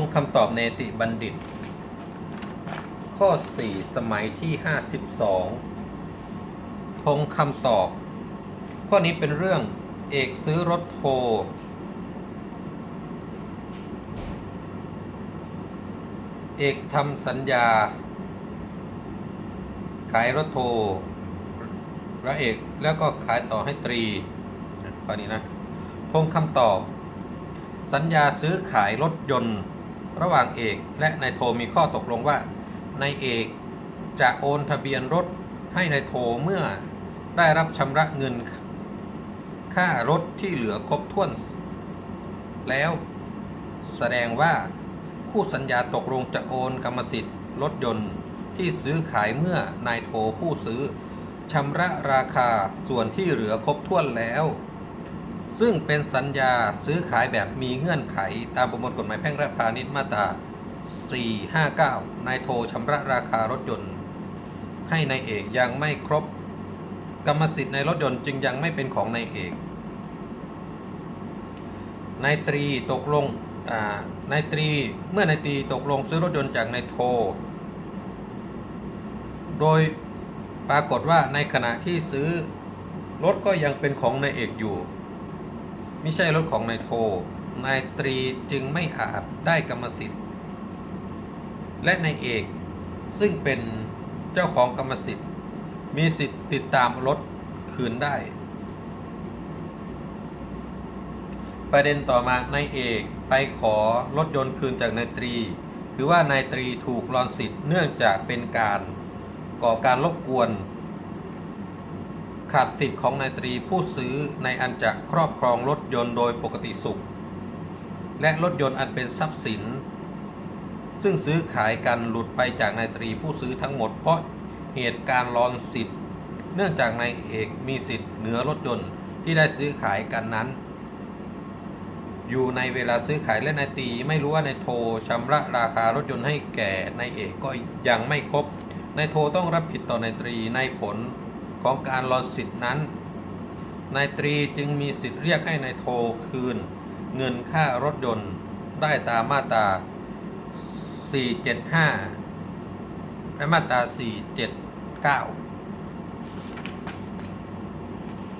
งคำตอบเนติบัณฑิต ข้อ 4 สมัยที่ 52 ทงคำตอบ ข้อนี้เป็นเรื่องเอกซื้อรถโท เอกทำสัญญา ขายรถโทระเอกแล้วก็ขายต่อให้ตรีข้อนี้นะทงคำตอบ สัญญาซื้อขายรถยนต์ ระหว่างเอกและนายโทมีข้อตกลงว่านายเอกจะโอนทะเบียนรถให้นายโทเมื่อได้รับชำระเงิน ค่ารถที่เหลือครบถ้วน แล้วแสดงว่าคู่สัญญาตกลงจะโอนกรรมสิทธิ์รถยนต์ที่ซื้อขายเมื่อนายโทผู้ซื้อชำระราคาส่วนที่เหลือครบถ้วนแล้ว ซึ่งเป็นสัญญาซื้อขายแบบมีเงื่อนไข ตามประมวลกฎหมายแพ่งและพาณิชย์มาตรา 459 นายโทชำระราคารถยนต์ ให้นายเอกยังไม่ครบ กรรมสิทธิ์ในรถยนต์จึงยังไม่เป็นของนายเอกนายตรีตกลงนายตรีเมื่อนายตรีตกลงซื้อรถยนต์จากนายโท โดยปรากฏว่าในขณะที่ซื้อรถก็ยังเป็นของนายเอกอยู่ ไม่ใช่รถของนายโท นายตรีจึงไม่อาจได้กรรมสิทธิ์ และนายเอกซึ่งเป็นเจ้าของกรรมสิทธิ์ มีสิทธิ์ติดตามรถคืนได้ ประเด็นต่อมานายเอกไปขอรถยนต์คืนจากนายตรีคือว่านายตรีถูกรอนสิทธิ์เนื่องจากเป็นการก่อการรบกวน ขาดสิทธิ์ของนายตรีผู้ซื้อในอันจะครอบครองรถยนต์โดยปกติสุข และรถยนต์อันเป็นทรัพย์สิน ซึ่งซื้อขายกันหลุดไปจากนายตรีผู้ซื้อทั้งหมดเพราะเหตุการณ์รอนสิทธิ์ เนื่องจากนายเอกมีสิทธิ์เหนือรถยนต์ที่ได้ซื้อขายกันนั้น อยู่ในเวลาซื้อขายและนายตรีไม่รู้ว่านายโทชำระราคารถยนต์ให้แก่นายเอกก็ยังไม่ครบนายโทต้องรับผิดต่อนายตรีในผล ของการรอสิทธินั้น นายตรีจึงมีสิทธิ์เรียกให้นายโทคืน เงินค่ารถยนต์ได้ตามมาตรา 475 และมาตรา 479